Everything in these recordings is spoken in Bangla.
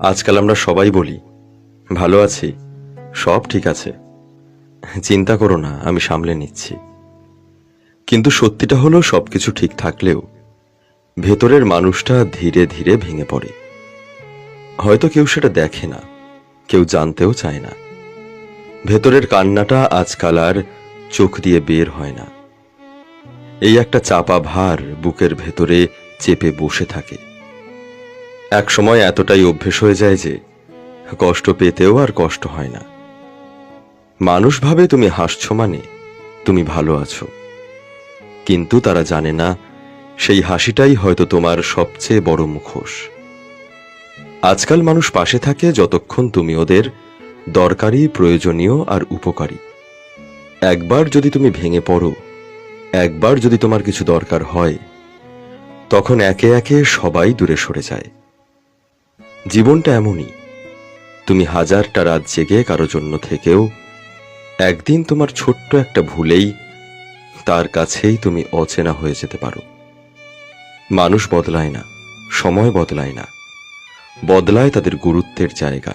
আজকাল আমরা সবাই বলি, ভালো আছি, সব ঠিক আছে। চিন্তা করো না, আমি সামলে নিচ্ছি। কিন্তু সত্যিটা হলো, সবকিছু ঠিক থাকলেও ভেতরের মানুষটা ধীরে ধীরে ভেঙে পড়ে। হয়তো কেউ সেটা দেখে না, কেউ জানতেও চায় না। ভেতরের কান্নাটা আজকাল আর চোখ দিয়ে বের হয় না। এই একটা চাপা ভার বুকের ভেতরে চেপে বসে থাকে। এক সময় এতটাই অভ্যেস হয়ে যায় যে কষ্ট পেতেও আর কষ্ট হয় না। মানুষ ভাবে তুমি হাসছো মানে তুমি ভালো আছো। কিন্তু তারা জানে না, সেই হাসিটাই হয়তো তোমার সবচেয়ে বড় মুখোশ। আজকাল মানুষ পাশে থাকে যতক্ষণ তুমি ওদের দরকারি, প্রয়োজনীয় আর উপকারী। একবার যদি তুমি ভেঙে পড়ো, একবার যদি তোমার কিছু দরকার হয়, তখন একে একে সবাই দূরে সরে যায়। জীবনটা এমনই। তুমি হাজারটা রাত জেগে কারও জন্য থেকেও একদিন তোমার ছোট্ট একটা ভুলেই তার কাছেই তুমি অচেনা হয়ে যেতে পারো। মানুষ বদলায় না, সময় বদলায় না, বদলায় তাদের গুরুত্বের জায়গা।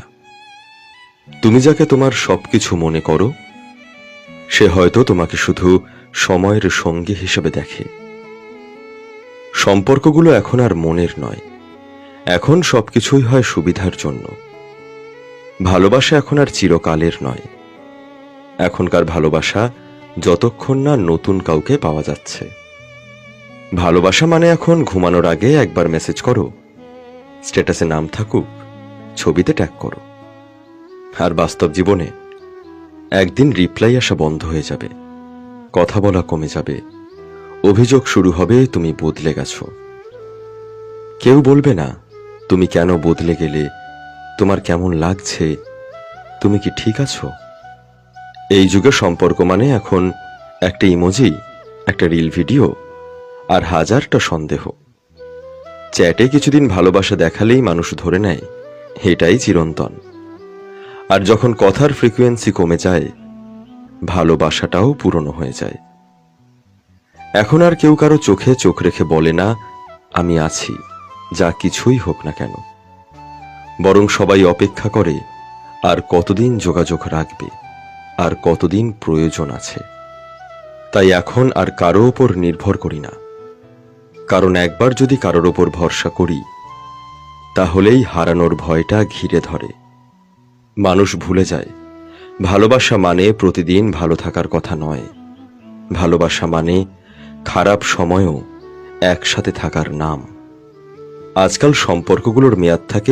তুমি যাকে তোমার সবকিছু মনে করো, সে হয়তো তোমাকে শুধু সময়ের সঙ্গী হিসেবে দেখে। সম্পর্কগুলো এখন আর মনের নয় এখন সবকিছুই হয় সুবিধার জন্য। ভালোবাসা এখন আর চিরকালের নয়। এখনকার ভালোবাসা যতক্ষণ না নতুন কাউকে পাওয়া যাচ্ছে। ভালোবাসা মানে এখন ঘুমানোর আগে একবার মেসেজ করো। স্ট্যাটাসে নাম থাকুক, ছবিতে ট্যাগ করো। আর বাস্তব জীবনে একদিন রিপ্লাই আসা বন্ধ হয়ে যাবে। কথা বলা কমে যাবে। অভিযোগ শুরু হবে, তুমি বদলে গেছো। কেউ বলবে না তুমি কেন বদলে গেলে? তোমার কেমন লাগছে? তুমি কি ঠিক আছো? এই যুগে সম্পর্ক মানে এখন একটা ইমোজি, একটা রিল ভিডিও, আর হাজারটা সন্দেহ। চ্যাটে কিছুদিন ভালোবাসা দেখালেই মানুষ ধরে নেয়, এটাই চিরন্তন। আর যখন কথার ফ্রিকোয়েন্সি কমে যায়, ভালোবাসাটাও পুরনো হয়ে যায়। এখন আর কেউ কারও চোখে চোখ রেখে বলে না, আমি আছি। যা কিছুই হোক না কেন। বরং সবাই অপেক্ষা করে আর কতদিন যোগাযোগ রাখবে, আর কতদিন প্রয়োজন আছে। তাই এখন আর কারও ওপর নির্ভর করি না। কারণ একবার যদি কারোর ওপর ভরসা করি, তাহলেই হারানোর ভয়টা ঘিরে ধরে। মানুষ ভুলে যায়, ভালোবাসা মানে প্রতিদিন ভালো থাকার কথা নয়। ভালোবাসা মানে খারাপ সময়েও একসাথে থাকার নাম। আজকাল সম্পর্কগুলোর মেয়াদ থাকে